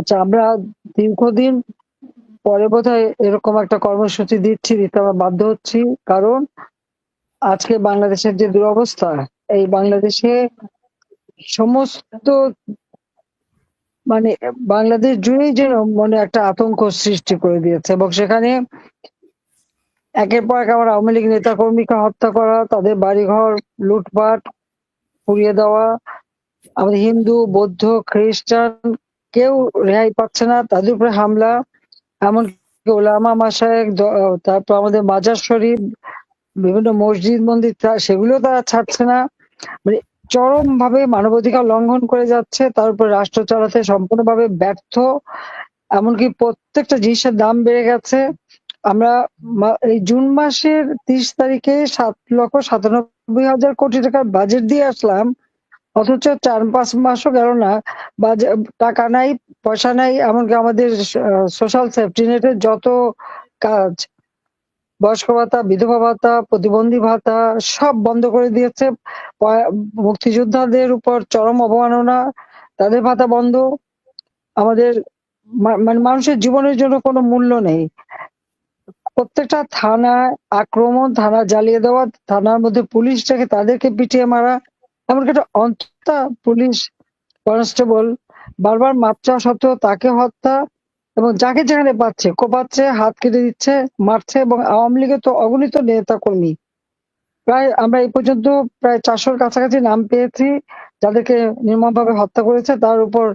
আচ্ছা আমরা দীর্ঘদিন পরে বোধহয় এরকম একটা কর্মসূচি দিচ্ছি, দিতে আমরা বাধ্য হচ্ছি। কারণ আজকে বাংলাদেশের যে দুরবস্থা, এই বাংলাদেশে সমস্ত মানে বাংলাদেশ জুড়েই যেন মনে একটা আতঙ্ক সৃষ্টি করে দিয়েছে এবং সেখানে একের পর এক আমার আওয়ামী লীগ নেতা কর্মীকে হত্যা করা, তাদের বাড়িঘর লুটপাট, পুড়িয়ে দেওয়া আমাদের হিন্দু, বৌদ্ধ, খ্রিস্টান কেউ রেহাই পাচ্ছে না, তাদের উপরে হামলা। এমনকি ওলামা মাসায়েক দ- তারপর আমাদের মাজার শরীফ, বিভিন্ন মসজিদ, মন্দির সেগুলো তারা ছাড়ছে না। মানে চরম ভাবে মানবাধিকার লঙ্ঘন করে যাচ্ছে, তার উপর রাষ্ট্র চালাতে সম্পূর্ণভাবে ব্যর্থ। এমনকি প্রত্যেকটা জিনিসের দাম বেড়ে গেছে। আমরা এই জুন মাসের তিরিশ তারিখে সাত লক্ষ সাতানব্বই হাজার কোটি টাকার বাজেট দিয়ে আসলাম। অথচ চার, পাঁচ মাসও গেল না। বাজে- টাকা নাই, পয়সা নাই, এমনকি আমাদের সোশ্যাল সেফটি নেটের যত কাজ, বয়স্ক ভাতা, বিধবা ভাতা, প্রতিবন্ধী ভাতা, সব বন্ধ করে দিয়েছে। মুক্তিযোদ্ধাদের উপর চরম অবমাননা, তাদের ভাতা বন্ধ। আমাদের মানে মানুষের জীবনের জন্য কোনো মূল্য নেই। প্রত্যেকটা থানায় আক্রমণ, থানা জ্বালিয়ে দেওয়া, থানার মধ্যে পুলিশ রেখে তাদেরকে পিটিয়ে মারা এমনকি একটা অন্ততা পুলিশ কনস্টেবল বারবার মাপ চাওয়া সত্ত্বেও তাকে হত্যা এবং যাকে যেখানে পাচ্ছে, কোপাচ্ছে, হাত কেটে দিচ্ছে, মারছে এবং আওয়ামী লীগের তো অগণিত নেতা কর্মী প্রায় আমরা এই পর্যন্ত প্রায় চারশোর কাছাকাছি নাম পেয়েছি যাদেরকে নির্মমভাবে হত্যা করেছে। তার উপর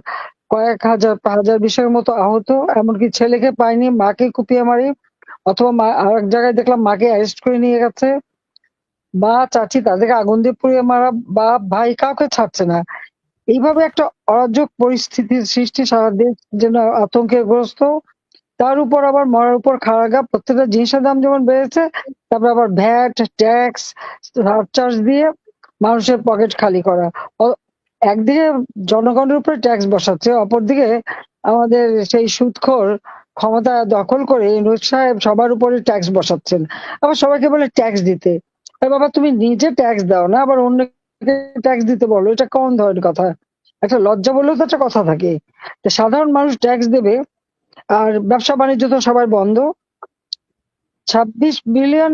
কয়েক হাজার হাজার বিষয়ের মতো আহত। এমনকি ছেলেকে পায়নি, মাকে কুপিয়ে মারি অথবা আর এক জায়গায় দেখলাম মাকে অ্যারেস্ট করে নিয়ে গেছে। মা চাচি তাদেরকে আগুন দিয়ে পুড়িয়ে মারা বা ভাই কাউকে ছাড়ছে না। এইভাবে একটা অরাজক পরিস্থিতির সৃষ্টি সারা দেশ যেন আতঙ্কে গ্রস্ত তার উপর আবার মরার উপর খাড়াগা প্রত্যেকটা জিনিসের দাম যেমন বেড়েছে, তারপর আবার ভ্যাট, ট্যাক্স চার্জ দিয়ে মানুষের পকেট খালি করা। একদিকে জনগণের উপরে ট্যাক্স বসাচ্ছে, অপরদিকে আমাদের সেই সুদখোর ক্ষমতা দখল করে ইউনুস সাহেব সবার উপরে ট্যাক্স বসাচ্ছেন। আবার সবাইকে বলে ট্যাক্স দিতে। বাবা, তুমি নিজে ট্যাক্স দাও না, আবার অন্যকে ট্যাক্স দিতে বলো, এটা কোন ধরনের কথা? একটা লজ্জা বললেও তো একটা কথা থাকে। সাধারণ মানুষ ট্যাক্স দেবে, আর ব্যবসা বাণিজ্য তো সবার বন্ধ। ছাব্বিশ বিলিয়ন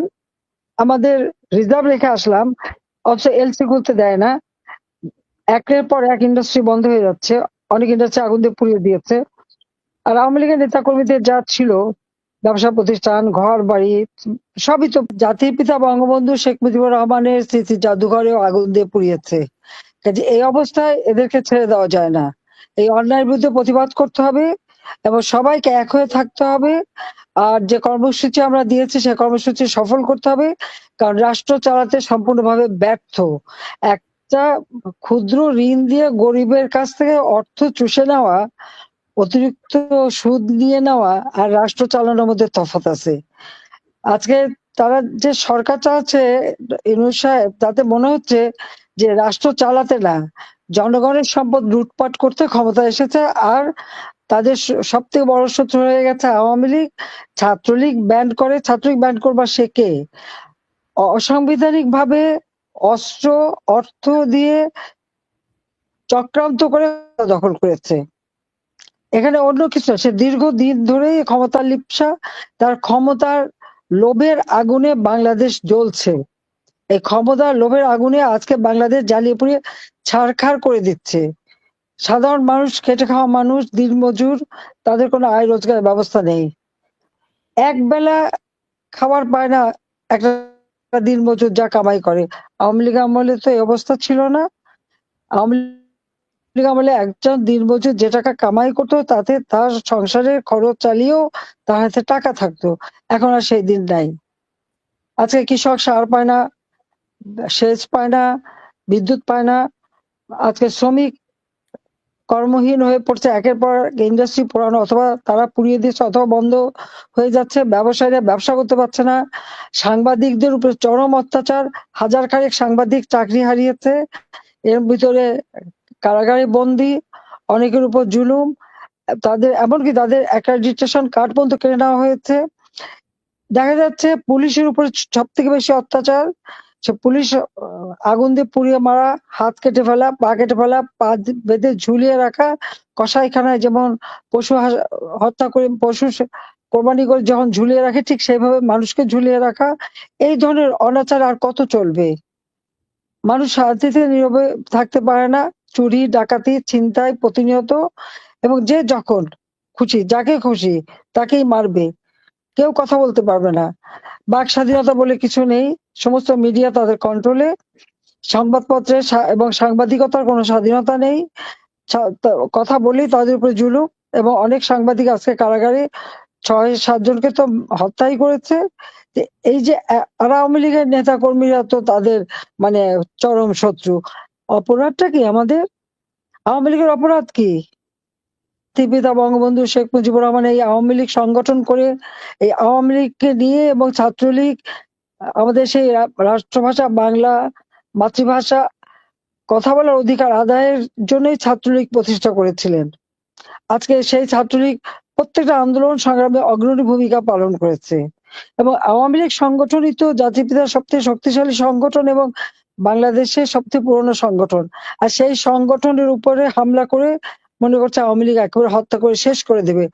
আমাদের রিজার্ভ রেখে আসলাম, অথচ এলসি খুলতে দেয় না। একের পর এক ইন্ডাস্ট্রি বন্ধ হয়ে যাচ্ছে, অনেক ইন্ডাস্ট্রি আগুন দিয়ে পুড়িয়ে দিয়েছে। আর আওয়ামী লীগের নেতা কর্মীদের যা ছিল ব্যবসা প্রতিষ্ঠান, ঘর, বাড়ি, সবই তো জাতির পিতা বঙ্গবন্ধু শেখ মুজিবুর রহমানের স্মৃতি জাদুঘরেও আগুন দিয়ে পুড়িয়েছে। কাজে এই অবস্থায় এদেরকে ছেড়ে দেওয়া যায় না। এই অন্যায়ের বিরুদ্ধে প্রতিবাদ করতে হবে এবং সবাইকে এক হয়ে থাকতে হবে। আর যে কর্মসূচি আমরা দিয়েছি সেই কর্মসূচি সফল করতে হবে। কারণ রাষ্ট্র চালাতে সম্পূর্ণভাবে ব্যর্থ। একটা ক্ষুদ্র ঋণ দিয়ে গরিবের কাছ থেকে অর্থ চুষে নেওয়া অতিরিক্ত সুদ নিয়ে নেওয়া আর রাষ্ট্র চালানোর মধ্যে তফাৎ আছে। আজকে তারা যে সরকার চালাচ্ছে ইউনুস সাহেব, তাতে মনে হচ্ছে যে রাষ্ট্র চালাতে না, জনগণের সম্পদ লুটপাট করতে ক্ষমতা এসেছে আর তাদের সব থেকে বড় শত্রু হয়ে গেছে আওয়ামী লীগ। ছাত্রলীগ ব্যান্ড করে, ছাত্রলীগ ব্যান্ড করবার সে কে? অসাংবিধানিক ভাবে অস্ত্র, অর্থ দিয়ে চক্রান্ত করে দখল করেছে। এখানে অন্য কিছু সে দীর্ঘদিন ধরেই ক্ষমতার লিপসা, তার ক্ষমতার লোভের আগুনে বাংলাদেশ জ্বলছে। এই ক্ষমতার লোভের আগুনে আজকে বাংলাদেশ জ্বালিয়ে পুড়িয়ে ছারখার করে দিচ্ছে। সাধারণ মানুষ, খেটে খাওয়া মানুষ, দিনমজুর, তাদের কোনো আয় রোজগারের ব্যবস্থা নেই। এক বেলা খাবার পায় না, একটা দিনমজুর যা কামাই করে। আওয়ামী লীগ আমলে তো এই অবস্থা ছিল না। আওয়ামী আমলে একজন দিনমজুর যে টাকা কামাই করতো, তাতে তার সংসারের খরচ চালিয়েও তার হাতে টাকা থাকতো। এখন আর সেই দিন নাই। আজকে কৃষক সার পায় না, সেচ পায় না, বিদ্যুৎ পায় না। আজকে শ্রমিক কর্মহীন হয়ে পড়ছে, একের পর ইন্ডাস্ট্রি পোড়ানো, অথবা তারা পুড়িয়ে দিচ্ছে অথবা বন্ধ হয়ে যাচ্ছে, ব্যবসায়ীরা ব্যবসা করতে পারছে না। সাংবাদিকদের উপরে চরম অত্যাচার, হাজার খানেক সাংবাদিক চাকরি হারিয়েছে। এর ভিতরে কারাগারে বন্দি, অনেকের উপর জুলুম, তাদের, এমনকি তাদের অ্যাক্রেডিটেশন কার্ড পর্যন্ত কেড়ে নেওয়া হয়েছে। দেখা যাচ্ছে পুলিশের উপরে সব থেকে বেশি অত্যাচার, সে পুলিশ আগুন দিয়ে পুড়িয়ে মারা, হাত কেটে ফেলা, পা কেটে ফেলা, পা বেঁধে ঝুলিয়ে রাখা কষাইখানায় যেমন পশু হত্যা করে পশু কোরবানি করে যখন ঝুলিয়ে রাখে, ঠিক সেইভাবে মানুষকে ঝুলিয়ে রাখা, এই ধরনের অনাচার আর কত চলবে? মানুষ শান্তিতে নীরবে থাকতে পারে না। চুরি, ডাকাতি, ছিনতাই, প্রতিনিয়ত এবং যে যখন খুশি, যাকে খুশি, তাকেই মারবে। কেউ কথা বলতে পারবে না। বাক স্বাধীনতা বলে কিছু নেই। সমস্ত মিডিয়া তাদের কন্ট্রোলে সংবাদপত্রে এবং সাংবাদিকতার কোনো স্বাধীনতা নেই। কথা বলেই তাদের উপরে জুলুম এবং অনেক সাংবাদিক আজকে কারাগারে ছয় সাতজনকে তো হত্যাই করেছে। এই যে আওয়ামী লীগের নেতা কর্মীরা তো তাদের মানে চরম শত্রু। অপরাধটা কি আমাদের? আওয়ামী লীগের অপরাধ কি? পিতা বঙ্গবন্ধু শেখ মুজিবুর রহমান এই আওয়ামী লীগ সংগঠন করে এই আওয়ামী লীগকে নিয়ে এবং ছাত্রলীগ, আমাদের সেই রাষ্ট্রভাষা বাংলা মাতৃভাষা কথা বলার অধিকার আদায়ের জন্যই ছাত্রলীগ প্রতিষ্ঠা করেছিলেন। আজকে সেই ছাত্রলীগ প্রত্যেকটা আন্দোলন সংগ্রামে অগ্রণী ভূমিকা পালন করেছে। এবং আওয়ামী লীগ সংগঠনই তো জাতিপিতার সবচেয়ে শক্তিশালী সংগঠন এবং বাংলাদেশের সবচেয়ে পুরনো সংগঠন। আর সেই সংগঠনের উপরে হামলা করে মনে করছে আওয়ামী লীগ একেবারে হত্যা করে শেষ করে দেবে।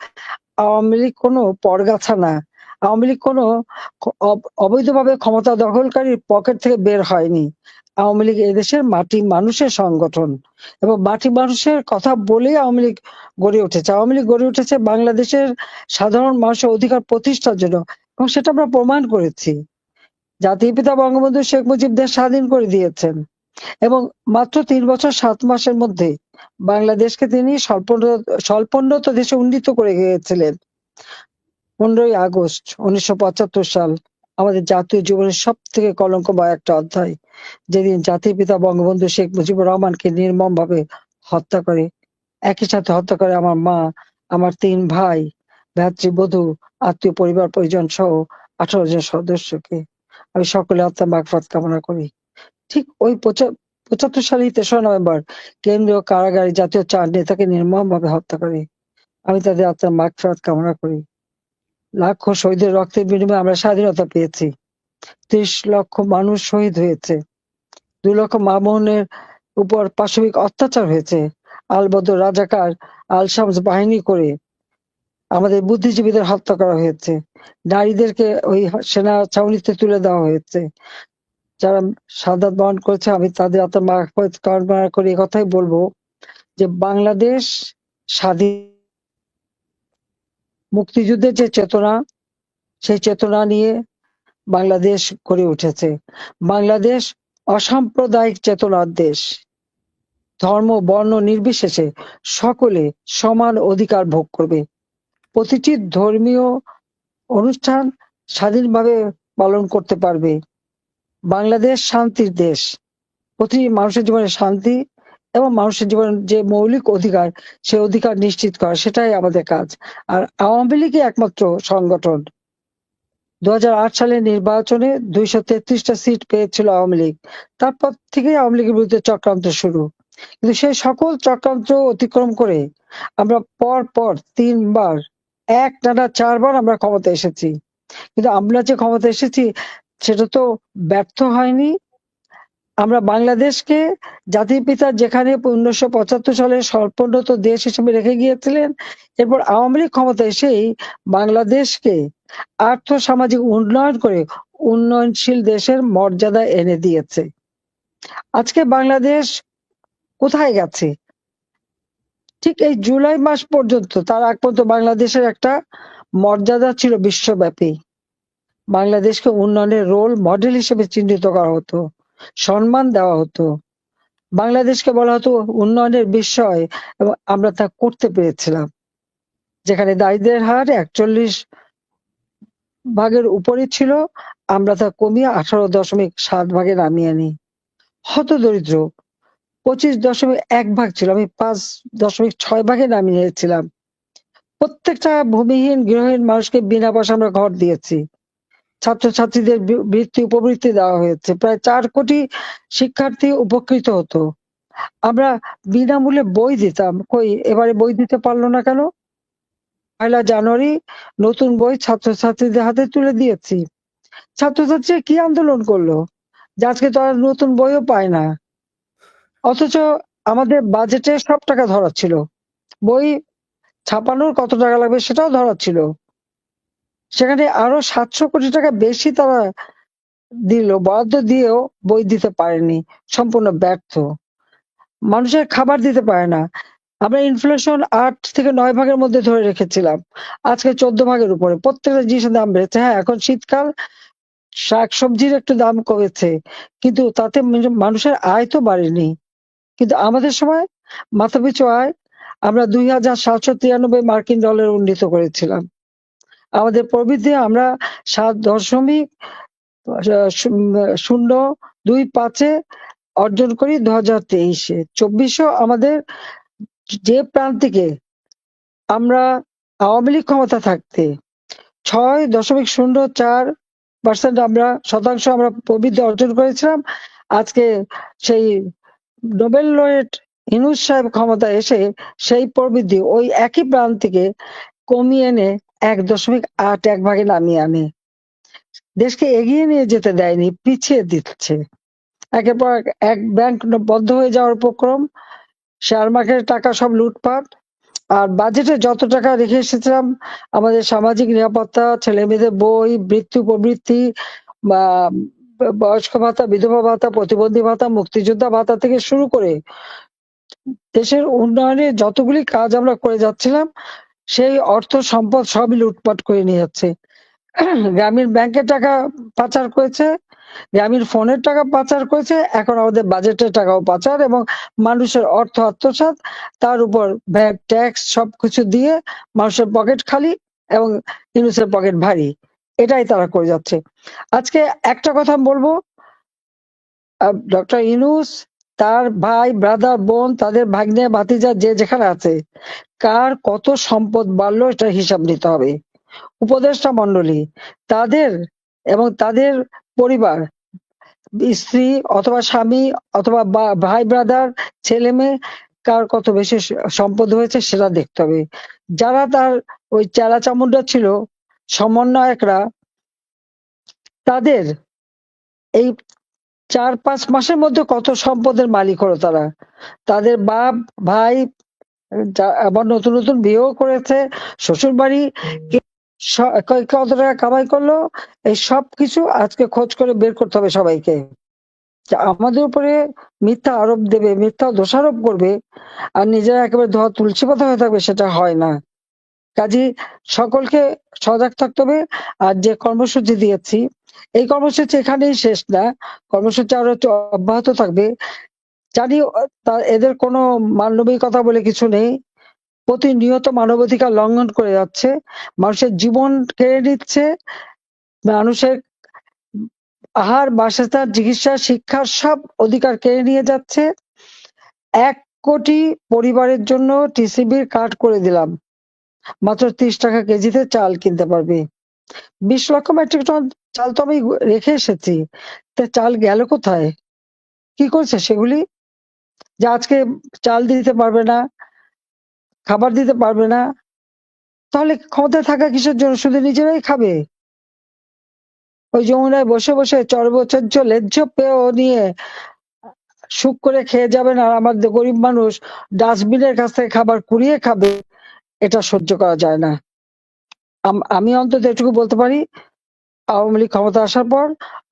আওয়ামী লীগ কোনো পরগাছা না। আওয়ামী লীগ কোনো অব- অবৈধভাবে ক্ষমতা দখলকারীর পকেট থেকে বের হয়নি। আওয়ামী লীগ এদেশের মাটি মানুষের সংগঠন এবং মাটি মানুষের কথা বলেই আওয়ামী লীগ গড়ে উঠেছে। আওয়ামী লীগ গড়ে উঠেছে বাংলাদেশের সাধারণ মানুষের অধিকার প্রতিষ্ঠার জন্য এবং সেটা আমরা প্রমাণ করেছি। জাতির পিতা বঙ্গবন্ধু শেখ মুজিব দেশ স্বাধীন করে দিয়েছেন। এবং মাত্র তিন বছর, সাত মাসের মধ্যে বাংলাদেশকে তিনি স্বল্পোন্নত দেশে উন্নীত করে গিয়েছিলেন। পনেরোই আগস্ট উনিশশো পঁচাত্তর সাল আমাদের জাতীয় জীবনের সব থেকে কলঙ্কময় একটা অধ্যায়, যেদিন জাতির পিতা বঙ্গবন্ধু শেখ মুজিবুর রহমানকে নির্মম ভাবে হত্যা করে, একই সাথে হত্যা করে আমার মা, আমার তিন ভাই ভ্রাতৃবধূ আত্মীয়, পরিবার পরিজন সহ আঠারো জন সদস্যকে। আমি সকলে আত্মা মাগফাত কামনা করি। ঠিক ওই পঁচা- পঁচাত্তর সালের তেসরা নভেম্বর কেন্দ্রীয় কারাগারে জাতীয় চার নেতাকে নির্মম ভাবে হত্যা করে। আমি তাদের আত্মার মাগফাত কামনা করি। লাখো শহীদের রক্তের বিনিময়ে আমরা স্বাধীনতা পেয়েছি। ত্রিশ লক্ষ মানুষ শহীদ হয়েছে। দুই লক্ষ মামুনের উপর পাশবিক অত্যাচার হয়েছে। আলবদর রাজাকার আল শামস বাহিনী করে আমাদের বুদ্ধিজীবীদের হত্যা করা হয়েছে। নারীদেরকে ওই সেনা ছাউনিতে তুলে দেওয়া হয়েছে। যারা সাদাত বহন করেছে, আমি তাদের মাগফিরাত কামনা করে কথাই বলব যে, বাংলাদেশ স্বাধীন মুক্তিযুদ্ধের যে চেতনা, সেই চেতনা নিয়ে বাংলাদেশ গড়ে উঠেছে। বাংলাদেশ অসাম্প্রদায়িক চেতনার দেশ। ধর্ম, বর্ণ নির্বিশেষে সকলে সমান অধিকার ভোগ করবে। প্রতিটি ধর্মীয় অনুষ্ঠান স্বাধীনভাবে পালন করতে পারবে। বাংলাদেশ শান্তির দেশ। প্রতিটি মানুষের জীবনে শান্তি এবং মানুষের জীবনের যে মৌলিক অধিকার, সে অধিকার নিশ্চিত করা, সেটাই আমাদের কাজ। আর আওয়ামী লীগই একমাত্র সংগঠন। দু হাজার আট সালের নির্বাচনে দুইশো তেত্রিশটা সিট পেয়েছিল আওয়ামী লীগ। তারপর থেকেই আওয়ামী লীগের বিরুদ্ধে চক্রান্ত শুরু। কিন্তু সেই সকল চক্রান্ত অতিক্রম করে আমরা পর পর তিনবার এক, টানা চারবার আমরা ক্ষমতা এসেছি। কিন্তু আমরা যে ক্ষমতা এসেছি, সেটা তো ব্যর্থ হয়নি। আমরা বাংলাদেশকে জাতির পিতা যেখানে উনিশশো পঁচাত্তর সালে স্বল্পোন্নত দেশ হিসেবে রেখে গিয়েছিলেন, এরপর আওয়ামী লীগ ক্ষমতা এসেই বাংলাদেশকে আর্থ সামাজিক উন্নয়ন করে উন্নয়নশীল দেশের মর্যাদা এনে দিয়েছে। আজকে বাংলাদেশ কোথায় গেছে? ঠিক এই জুলাই মাস পর্যন্ত, তার আগ পর্যন্ত বাংলাদেশের একটা মর্যাদা ছিল বিশ্বব্যাপী। বাংলাদেশকে উন্নয়নের রোল মডেল হিসেবে চিহ্নিত করা হতো, সম্মান দেওয়া হতো। বাংলাদেশকে বলা হতো উন্নয়নের বিষয় এবং আমরা তা করতে পেরেছিলাম, যেখানে দারিদ্রের হার একচল্লিশ ভাগের উপরে ছিল, আমরা তা কমিয়ে আঠারো দশমিক সাত ভাগে নামিয়ে আনি। হত দরিদ্র পঁচিশ দশমিক এক ভাগ ছিল, আমি পাঁচ দশমিক ছয় ভাগে নামিয়ে নিয়েছিলাম প্রত্যেকটা ভূমিহীন গৃহহীন মানুষকে বিনা পয়সা আমরা ঘর দিয়েছি। ছাত্রছাত্রীদের বৃত্তি উপবৃত্তি দেওয়া হয়েছে। প্রায় চার কোটি শিক্ষার্থী উপকৃত হতো। আমরা বিনামূল্যে বই দিতাম। কই, এবারে বই দিতে পারল না কেন? পয়লা জানুয়ারি নতুন বই ছাত্রছাত্রীদের হাতে তুলে দিয়েছি। ছাত্রছাত্রীরা কি আন্দোলন করল? যে আজকে তারা নতুন বইও পায় না। অথচ আমাদের বাজেটে সব টাকা ধরা ছিল বই ছাপানোর কত টাকা লাগবে সেটাও ধরা ছিল সেখানে আরও সাতশো কোটি টাকা বেশি তারা দিল, বরাদ্দ দিয়েও বই দিতে পারেনি, সম্পূর্ণ ব্যর্থ। মানুষের খাবার দিতে পারে না। আমরা ইনফ্লেশন আট থেকে নয় ভাগের মধ্যে ধরে রেখেছিলাম। আজকে চোদ্দ ভাগের উপরে। প্রত্যেকটা জিনিসের দাম বেড়েছে। হ্যাঁ এখন শীতকাল শাক সবজির একটু দাম কমেছে। কিন্তু তাতে মানুষের আয় তো বাড়েনি। কিন্তু আমাদের সময় মাথাপিছু আয় আমরা দুই হাজার সাতশো তিরানব্বই মার্কিন ডলার উন্নীত করেছিলাম। আমাদের প্রবৃদ্ধি আমরা সাত দশমিক শূন্য দুই পাঁচে অর্জন করি দু হাজার তেইশে। চব্বিশও আমাদের যে প্রান্তিকে আমরা আওয়ামী লীগ ক্ষমতা থাকতে, ছয় দশমিক শূন্য চার পার্সেন্ট আমরা শতাংশ আমরা প্রবৃদ্ধি অর্জন করেছিলাম, আজকে সেই নোবেল লয়েট ইনুস সাহেব ক্ষমতা এসে সেই প্রবৃদ্ধি ওই একই প্রান্তিকে কমিয়ে এনে এক দশমিক আট এক ভাগে নামিয়ে আনে। দেশকে এগিয়ে নিয়ে যেতে দেয়নি, পিছিয়ে দিচ্ছে। একের পর এক ব্যাংক বন্ধ হয়ে যাওয়ার উপক্রম, শেয়ার মার্কেটের টাকা সব লুটপাট, আর বাজেটে যত টাকা রেখে এসেছিলাম, আমাদের সামাজিক নিরাপত্তা ছেলে মেয়েদের বই, বৃত্তি প্রবৃত্তি বা বয়স্ক ভাতা, বিধবা ভাতা, প্রতিবন্ধী ভাতা, মুক্তিযোদ্ধা ভাতা থেকে শুরু করে দেশের উন্নয়নে যতগুলি কাজ আমরা করে যাচ্ছিলাম, সেই অর্থ সম্পদ সবই লুটপাট করে নিয়ে যাচ্ছে। গ্রামীণ ব্যাংকের টাকা পাচার করেছে, গ্রামীণ ফোনের টাকা পাচার করেছে, এখন আমাদের বাজেটের টাকাও পাচার এবং মানুষের অর্থ আত্মসাত তার উপর ভ্যাট ট্যাক্স সবকিছু দিয়ে মানুষের পকেট খালি এবং ইউনুসের পকেট ভারী। এটাই তারা করে যাচ্ছে। আজকে একটা কথা বলব ডক্টর ইনুস তার ভাই ব্রাদার বোন, তাদের ভাগ্নে, ভাতিজা, যে যেখানে আছে, কার কত সম্পদ বাড়লো এটা হিসাব নিতে হবে। উপদেষ্টা মন্ডলী তাদের এবং তাদের পরিবার, স্ত্রী অথবা স্বামী অথবা ভাই ব্রাদার ছেলে মেয়ে, কার কত বেশি সম্পদ হয়েছে সেটা দেখতে হবে। যারা তার ওই চেলা চামুন্ডা ছিল সমন্বয়করা তাদের এই চার পাঁচ মাসের মধ্যে কত সম্পদের মালিক হলো তারা? তাদের বাপ ভাই আবার নতুন নতুন বিয়েও করেছে শ্বশুর বাড়ি কত টাকা কামাই করল? এই সব কিছু আজকে খোঁজ করে বের করতে হবে সবাইকে। আমাদের উপরে মিথ্যা আরোপ দেবে মিথ্যা দোষারোপ করবে আর নিজেরা একেবারে ধোয়া তুলসী পাতা হয়ে থাকবে সেটা হয় না। কাজী সকলকে সজাগ থাকতে হবে। আর যে কর্মসূচি দিয়েছি, এই কর্মসূচি এখানেই শেষ না। কর্মসূচি আরও অব্যাহত থাকবে। জানি এদের কোনো মানবিকতা বলে কিছু নেই। প্রতিনিয়ত মানবাধিকার লঙ্ঘন করে যাচ্ছে। মানুষের জীবন কেড়ে নিচ্ছে। মানুষের আহার, বাসস্থান, চিকিৎসা, শিক্ষার সব অধিকার কেড়ে নিয়ে যাচ্ছে। এক কোটি পরিবারের জন্য টিসিবির কার্ড করে দিলাম। মাত্র ত্রিশ টাকা কেজিতে চাল কিনতে পারবে। বিশ লক্ষ মেট্রিক টন চাল তো আমি রেখে এসেছি। তা চাল গেল কোথায়? কি করছে সেগুলি? যে আজকে চাল দিতে পারবে না, খাবার দিতে পারবে না, তাহলে ক্ষমতায় থাকা কিসের জন্য? শুধু নিজেরাই খাবে? ওই যমুনায় বসে বসে চর্বচর্য লেজ্জ পেয়েও নিয়ে সুখ করে খেয়ে যাবেন আর আমাদের গরিব মানুষ ডাস্টবিনের কাছ থেকে খাবার কুড়িয়ে খাবে। এটা সহ্য করা যায় না। আমি অন্তত এটুকু বলতে পারি, আওয়ামী লীগ ক্ষমতা আসার পর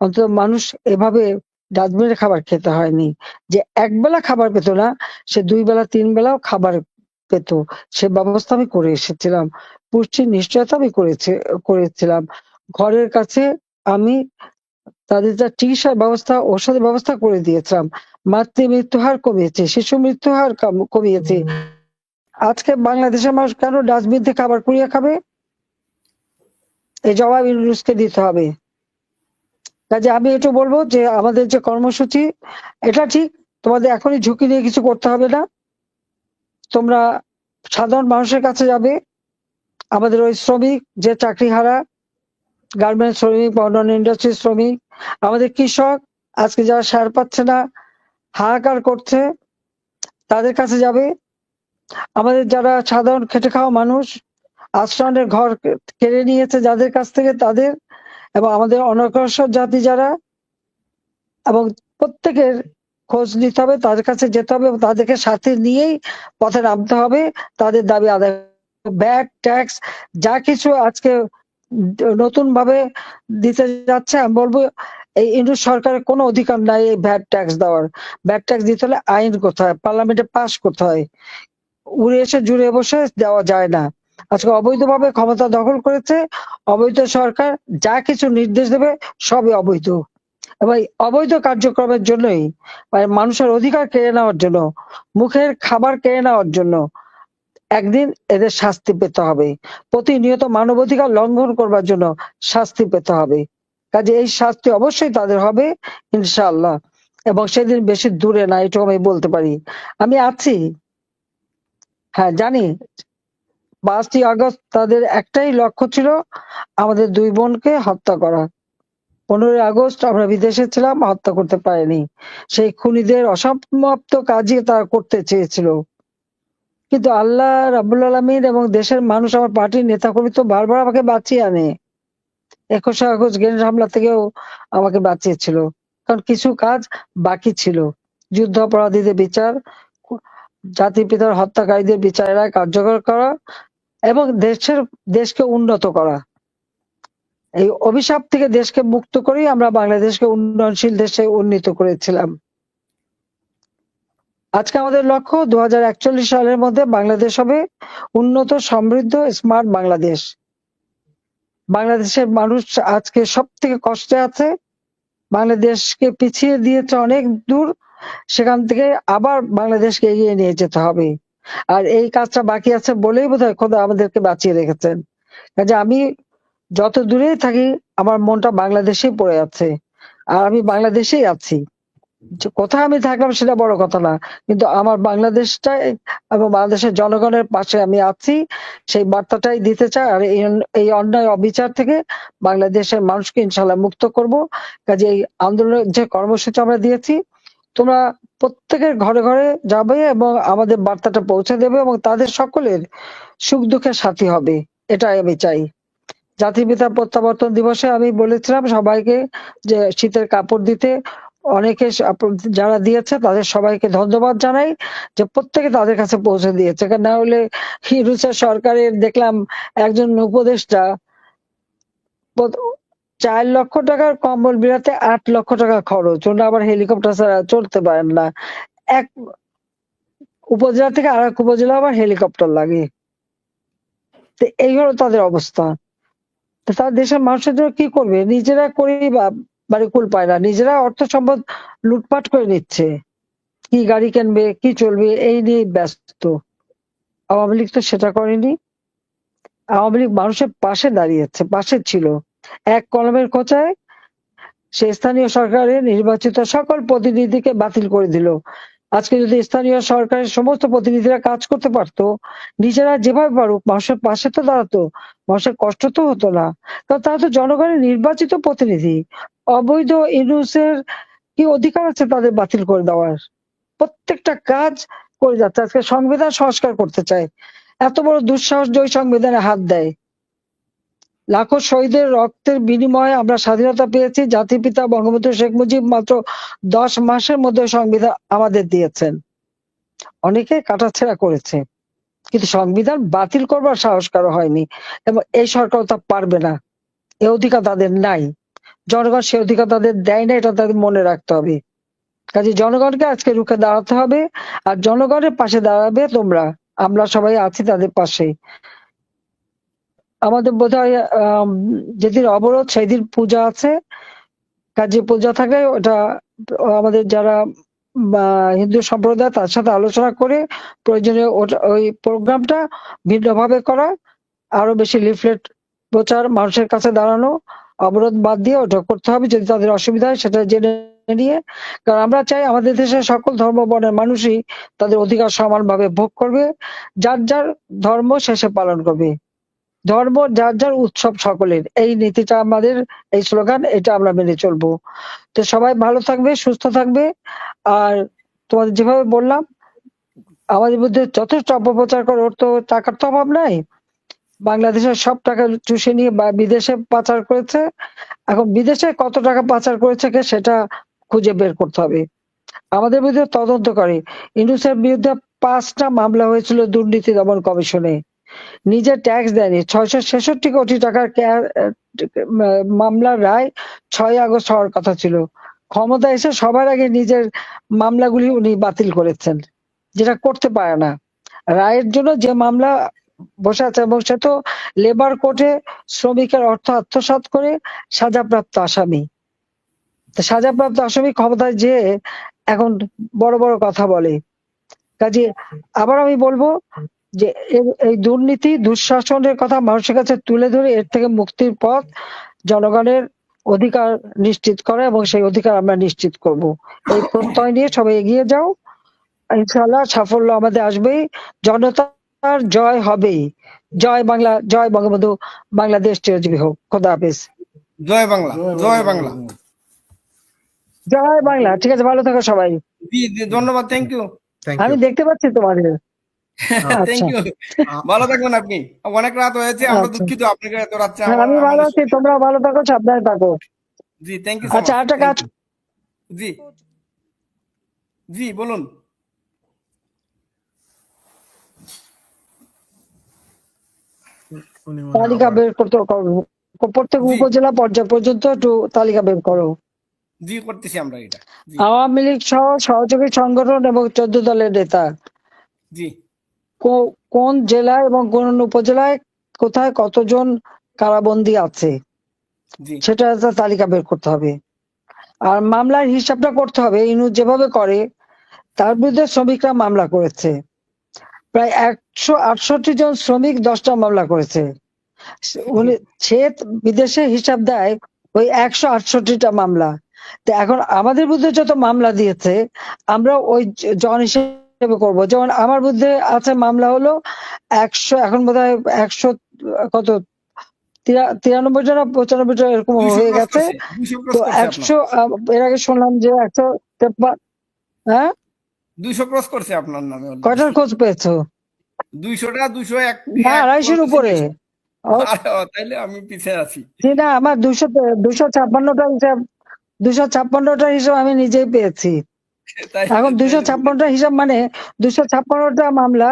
অন্তত মানুষ এভাবে ডাস্টবিনের খাবার খেতে হয়নি। যে একবেলা খাবার পেত না, সে দুই বেলা তিন বেলাও খাবার পেত। সে ব্যবস্থা আমি করে এসেছিলাম, পুষ্টির নিশ্চয়তা আমি করেছি, করেছিলাম। ঘরের কাছে আমি তাদের যা চিকিৎসার ব্যবস্থা, ঔষধের ব্যবস্থা করে দিয়েছিলাম। মাতৃ মৃত্যু হার কমিয়েছে, শিশু মৃত্যু হার কমিয়েছে। আজকে বাংলাদেশের মানুষ কেন ডাস্টবিন থেকে খাবার কুড়িয়ে খাবে? এই জবাব ইউনুসকে দিতে হবে। কাজে আমি একটু বলব যে, আমাদের যে কর্মসূচি, এটা ঠিক, তোমাদের এখনই ঝুঁকি নিয়ে কিছু করতে হবে না। তোমরা সাধারণ মানুষের কাছে যাবে। আমাদের ওই শ্রমিক, যে চাকরি হারা গার্মেন্ট শ্রমিক বা অন্যান্য ইন্ডাস্ট্রি শ্রমিক, আমাদের কৃষক, আজকে যারা সার পাচ্ছে না, হাহাকার করছে, তাদের কাছে যাবে। আমাদের যারা সাধারণ খেটে খাওয়া মানুষ আশ্রমের ঘর কেড়ে নিয়েছে যাদের কাছ থেকে তাদের এবং আমাদের অনগ্রসর জাতি যারা, এবং প্রত্যেকের খোঁজ নিতে হবে, তাদের কাছে যেতে হবে এবং তাদেরকে সাথে নিয়েই পথে নামতে হবে। তাদের দাবি আদায় ব্যাট ট্যাক্স, যা কিছু আজকে নতুন ভাবে দিতে যাচ্ছে, আমি বলব এই ইন্ডু সরকারের কোনো অধিকার নাই এই ভ্যাট ট্যাক্স দেওয়ার। ভ্যাট ট্যাক্স দিতে হলে আইন করতে হয়, পার্লামেন্টে পাস করতে হয়। উড়ে এসে জুড়ে বসে দেওয়া যায় না। আজকে অবৈধভাবে ক্ষমতা দখল করেছে, অবৈধ সরকার যা কিছু নির্দেশ দেবে সবই অবৈধ। এবং অবৈধ কার্যক্রমের জন্যই মানে মানুষের অধিকার কেড়ে নেওয়ার জন্য, মুখের খাবার কেড়ে নেওয়ার জন্য একদিন এদের শাস্তি পেতে হবে। প্রতিনিয়ত মানবাধিকার লঙ্ঘন করবার জন্য শাস্তি পেতে হবে। কাজে এই শাস্তি অবশ্যই তাদের হবে, ইনশাআল্লাহ। এবং সেদিন বেশি দূরে না, এটুকু আমি বলতে পারি। আমি আছি হ্যাঁ জানি। পাঁচই আগস্ট তাদের একটাই লক্ষ্য ছিল আমাদের দুই বোনকে হত্যা করা। পনেরোই আগস্ট আমরা বিদেশে ছিলাম, হত্যা করতে পারেনি। সেই খুনিদের অসমাপ্ত কাজই তারা করতে চেয়েছিল। কিন্তু আল্লাহ রাবুল আলমিন এবং দেশের মানুষ আমার পার্টির নেতাকর্মী তো বারবার আমাকে বাঁচিয়ে আনে। একুশে আগস্ট গ্রেনেড হামলা থেকেও আমাকে বাঁচিয়েছিল। কারণ কিছু কাজ বাকি ছিল। যুদ্ধ অপরাধীদের বিচার জাতির পিতার হত্যাকারীদের বিচারেরা কার্যকর করা এবং দেশের, দেশকে উন্নত করা। এই অভিশাপ থেকে দেশকে মুক্ত করেই আমরা বাংলাদেশকে উন্নয়নশীল দেশে উন্নীত করেছিলাম। আজকে আমাদের লক্ষ্য দু হাজার একচল্লিশ সালের মধ্যে বাংলাদেশ হবে উন্নত, সমৃদ্ধ, স্মার্ট বাংলাদেশ। বাংলাদেশের মানুষ আজকে সব থেকে কষ্টে আছে। বাংলাদেশকে পিছিয়ে দিয়েছে অনেক দূর। সেখান থেকে আবার বাংলাদেশকে এগিয়ে নিয়ে যেতে হবে। আর এই কাজটা বাকি আছে বলেই বোধ হয় আমাদেরকে বাঁচিয়ে রেখেছেন। কাজে আমি যত দূরেই থাকি, আমার মনটা বাংলাদেশেই পড়ে আছে। আর আমি বাংলাদেশেই আছি। কোথায় আমি থাকলাম সেটা বড় কথা না, কিন্তু আমার বাংলাদেশটাই এবং বাংলাদেশের জনগণের পাশে আমি আছি, সেই বার্তাটাই দিতে চাই। আর এই অন্যায় অবিচার থেকে বাংলাদেশের মানুষকে ইনশাল্লাহ মুক্ত করব। কাজে এই আন্দোলনের যে কর্মসূচি আমরা দিয়েছি তোমরা প্রত্যেকের ঘরে ঘরে যাবে এবং আমাদের বার্তাটা পৌঁছে দেবে এবং তাদের সকলের সুখ দুঃখের সাথী হবে। এটাই আমি চাই। জাতির পিতা প্রত্যাবর্তন দিবসে আমি বলেছিলাম সবাইকে যে শীতের কাপড় দিতে অনেকে যারা দিয়েছে তাদের সবাইকে ধন্যবাদ জানাই যে প্রত্যেকে তাদের কাছে পৌঁছে দিয়েছে। না হলে হিরুসের সরকারের দেখলাম একজন উপদেষ্টা চার লক্ষ টাকার কম্বল বিলাতে আট লক্ষ টাকা খরচ। ওরা আবার হেলিকপ্টার ছাড়া চলতে পারেন না। এক উপজেলা থেকে আর এক উপজেলা আবার হেলিকপ্টার লাগে। তো এই হলো তাদের অবস্থা। তো তার দেশের মানুষের জন্য কি করবে? নিজেরা করেই বাড়ি কুল পায় না। নিজেরা অর্থ সম্পদ লুটপাট করে নিচ্ছে। কি গাড়ি কিনবে, কি চলবে, এই নিয়ে ব্যস্ত। আওয়ামী লীগ তো সেটা করেনি। আওয়ামী লীগ মানুষের পাশে দাঁড়িয়েছে পাশে ছিল। এক কলমের কোচায় সে স্থানীয় সরকারের নির্বাচিত সকল প্রতিনিধিকে বাতিল করে দিল। আজকে যদি স্থানীয় সরকারের সমস্ত প্রতিনিধিরা কাজ করতে পারতো, নিজেরা যেভাবে পারুক, মানুষের পাশে তো দাঁড়াতো, মানুষের কষ্ট তো হতো না। কারণ তারা তো জনগণের নির্বাচিত প্রতিনিধি। অবৈধ ইনুসের কি অধিকার আছে তাদের বাতিল করে দেওয়ার? প্রত্যেকটা কাজ করে যাচ্ছে। আজকে সংবিধান সংস্কার করতে চায়। এত বড় দুঃসাহস যে ওই সংবিধানে হাত দেয়। লাখো শহীদের রক্তের বিনিময়ে আমরা স্বাধীনতা পেয়েছি। জাতির পিতা বঙ্গবন্ধু শেখ মুজিব মাত্র দশ মাসের মধ্যে সংবিধান আমাদের দিয়েছেন। অনেকে কাটাছেড়া করেছে। কিন্তু সংবিধান বাতিল করবার সাহস কারও হয়নি এবং এই সরকার তা পারবে না। এ অধিকার তাদের নাই। জনগণ সে অধিকার তাদের দেয় না, এটা তাদের মনে রাখতে হবে। কাজে জনগণকে আজকে রুখে দাঁড়াতে হবে আর জনগণের পাশে দাঁড়াবে তোমরা। আমরা সবাই আছি তাদের পাশে আমাদের বোধ হয় যেদিন অবরোধ সেদিন পূজা আছে। কাজে পূজা থাকে ওটা, আমাদের যারা হিন্দু সম্প্রদায় তার সাথে আলোচনা করে প্রয়োজনীয় ওই প্রোগ্রামটা ভিন্নভাবে করা, আরও বেশি লিফলেট প্রচার, মানুষের কাছে দাঁড়ানো, অবরোধ বাদ দিয়ে ওটা করতে হবে যদি তাদের অসুবিধা হয়, সেটা জেনে নিয়ে। কারণ আমরা চাই আমাদের দেশের সকল ধর্ম, বর্ণের মানুষই তাদের অধিকার সমানভাবে ভোগ করবে, যার যার ধর্ম শেষে পালন করবে। ধর্ম যার যার উৎসব সকলের। এই নীতিটা আমাদের, এই স্লোগান, এটা আমরা মেনে চলবো। তো সবাই ভালো থাকবে, সুস্থ থাকবে। আর তোমাদের যেভাবে বললাম, আমাদের মধ্যে যথেষ্ট অপপ্রচার করে ওর তো টাকার তো অভাব নাই। বাংলাদেশের সব টাকা চুষে নিয়ে বা বিদেশে পাচার করেছে। এখন বিদেশে কত টাকা পাচার করেছে কে সেটা খুঁজে বের করতে হবে। আমাদের বিরুদ্ধে তদন্ত করে। ইউনুসের বিরুদ্ধে পাঁচটা মামলা হয়েছিল দুর্নীতি দমন কমিশনে। নিজে ট্যাক্স দেয়নি। ছয়শো ছেষট্টি কোটি টাকার মামলার রায় ছয় আগস্ট হওয়ার কথা ছিল। ক্ষমতা এসে সবার আগে নিজের মামলাগুলি উনি বাতিল করেছেন, যেটা করতে পারে না। রায়ের জন্য যে মামলা বসে আছে এবং সে তো লেবার কোর্টে শ্রমিকের অর্থ আত্মসাৎ করে সাজাপ্রাপ্ত আসামি। সাজাপ্রাপ্ত আসামি ক্ষমতায় যে এখন বড় বড় কথা বলে। কাজে আবার আমি বলব যে এই দুর্নীতি দুঃশাসনের কথা মানুষের কাছে তুলে ধরে এর থেকে মুক্তির পথ জনগণের অধিকার নিশ্চিত করা এবং সেই অধিকার আমরা নিশ্চিত করব। এই প্রত্যয় নিয়ে সবাই এগিয়ে যাও। ইনশাআল্লাহ সাফল্য আমাদের আসবেই। জনতার জয় হবেই। জয় বাংলা জয় বঙ্গবন্ধু বাংলাদেশ চিরজীবী হোক। খোদা হাফেজ। জয় বাংলা জয় বাংলা। জয় বাংলা। ঠিক আছে ভালো থাকো সবাই। ধন্যবাদ থ্যাংক ইউ আমি দেখতে পাচ্ছি তোমাদের। ভালো আপনি। অনেক রাত হয়েছে আমরা আচ্ছা। দুঃখিত আপনাকে এত রাত হ্যাঁ, আমি ভালো আছি তোমরা ভালো থাকো সাবধানে থাকো। জি থ্যাংক ইউ আচ্ছা একটা কাজ জি। জি বলুন। উনি তালিকা বের করতে করো প্রত্যেক উপজেলা পর্যায় পর্যন্ত একটু তালিকা বের করো। জি করতেছি আমরা এটা। আওয়ামী লীগ সহ সহযোগী সংগঠন এবং চোদ্দ দলের নেতা। জি। কোন জেলায় এবং কোন উপজেলায় কোথায় কতজন কারাবন্দী আছে? সেটা একটা তালিকা বের করতে হবে। আর মামলার হিসাবটা করতে হবে। ইনু যেভাবে করে তার বিরুদ্ধে শ্রমিকরা মামলা করেছে। প্রায় একশো আটষট্টি জন শ্রমিক দশটা মামলা করেছে। উনি সে বিদেশে হিসাব দেয় ওই একশো আটষট্টিটা মামলা। তো এখন আমাদের বিরুদ্ধে যত মামলা দিয়েছে আমরা ওই জন হিসেবে করব। যেমন আমার বিরুদ্ধে আছে মামলা হলো একশো এখন বোধ হয় একশো কত? তিরানব্বই তিরানব্বইটা পঁচানব্বই পঁচানব্বইটা এরকম হয়ে গেছে। তো একশো এর আগে শুনলাম যে একশো হ্যাঁ? দুইশো ক্রস করছে আপনার নামে কয়টার খোঁজ পেয়েছ? দুইশোটা দুইশো এক আড়াইশোর উপরে। তাইলে আমি পিছিয়ে আছি। না আমার দুশো দুশো ছাপ্পান্নটা হিসাব দুশো ছাপ্পান্নটা হিসাব আমি নিজেই পেয়েছি। এখন দুশো ছাপ্পান্নটা হিসাব মানে দুশো ছাপ্পান্নটা মামলা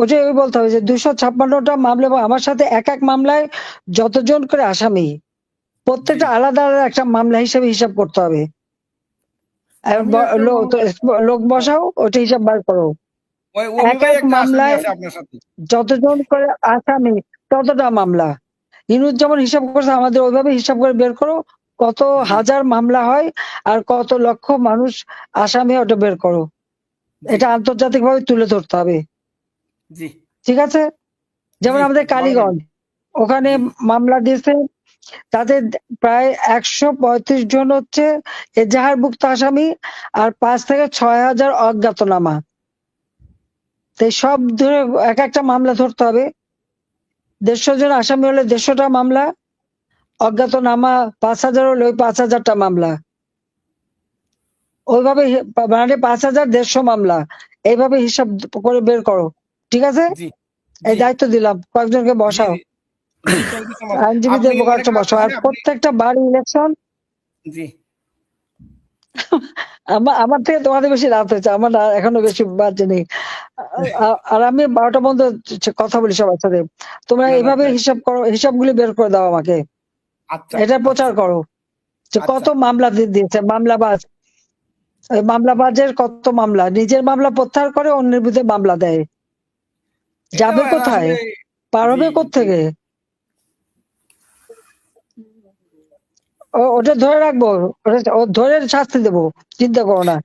ওটাই বলতে হবে যে দুশো ছাপ্পান্নটা মামলা এবং আমার সাথে এক এক মামলায় যতজন করে আসামি প্রত্যেকটা আলাদা আলাদা একটা মামলা হিসাবে হিসাব করতে হবে। লোক বসাও ওটা হিসাব বার করো। এক এক মামলায়- যতজন করে আসামি ততটা মামলা। ইনুজ যেমন হিসাব করছে আমাদের ওইভাবে হিসাব করে বের করো কত হাজার মামলা হয় আর কত লক্ষ মানুষ আসামি ওটা বের করো। এটা আন্তর্জাতিক ভাবে তুলে ধরতে হবে। ঠিক আছে? যেমন আমাদের কালীগঞ্জ ওখানে মামলা দিয়েছে তাদের প্রায় একশো পঁয়ত্রিশ জন হচ্ছে এজাহারভুক্ত আসামি আর পাঁচ থেকে ছয় হাজার অজ্ঞাতনামা। তো এই সব ধরে এক একটা মামলা ধরতে হবে। দেড়শো জন আসামি হলে দেড়শোটা মামলা। অজ্ঞাতনামা পাঁচ হাজার হলে ওই পাঁচ হাজারটা মামলা। ওইভাবে মানে পাঁচ হাজার দেড়শো মামলা। এইভাবে হিসাব করে বের করো। ঠিক আছে? এই দায়িত্ব দিলাম। কয়েকজনকে বসাও. আইনজীবীদের কয়েকটা বসাও। আর প্রত্যেকটা বাড়ি ইলেকশন আমার আমার থেকে তোমাদের বেশি রাত হয়েছে। আমার এখনও বেশি বাজে নেই। আর আমি বারোটা পর্যন্ত কথা বলি সবার সাথে। তোমরা এইভাবে হিসাব করো হিসাবগুলি বের করে দাও আমাকে। এটা প্রচার করো। যে আচ্ছা। কত মামলা দিয়ে দিয়েছে মামলাবাজ। মামলাবাজের কত মামলা? নিজের মামলা প্রত্যাহার করে অন্যের বিরুদ্ধে মামলা দেয়। যাবে কোথায়? পার হবে কোথেকে ও- ওটা ধরে রাখব। ও ধরে শাস্তি দেবো। চিন্তা করো না।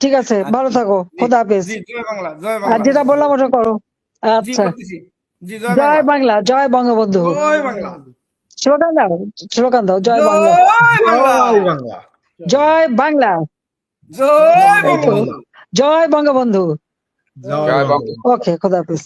ঠিক আছে ভালো থাকো। খোদা হাফেজ। আর যেটা বললাম ওটা করো। আচ্ছা। জয় বাংলা জয় বঙ্গবন্ধু। জয় বাংলা। স্লোগান দাও স্লোগান দাও জয় বাংলা। জয় বাংলা। জয় বাংলা। জয় বাংলা। জয় এই তো। বঙ্গবন্ধু। জয় বঙ্গবন্ধু ওকে খোদা হাফেজ।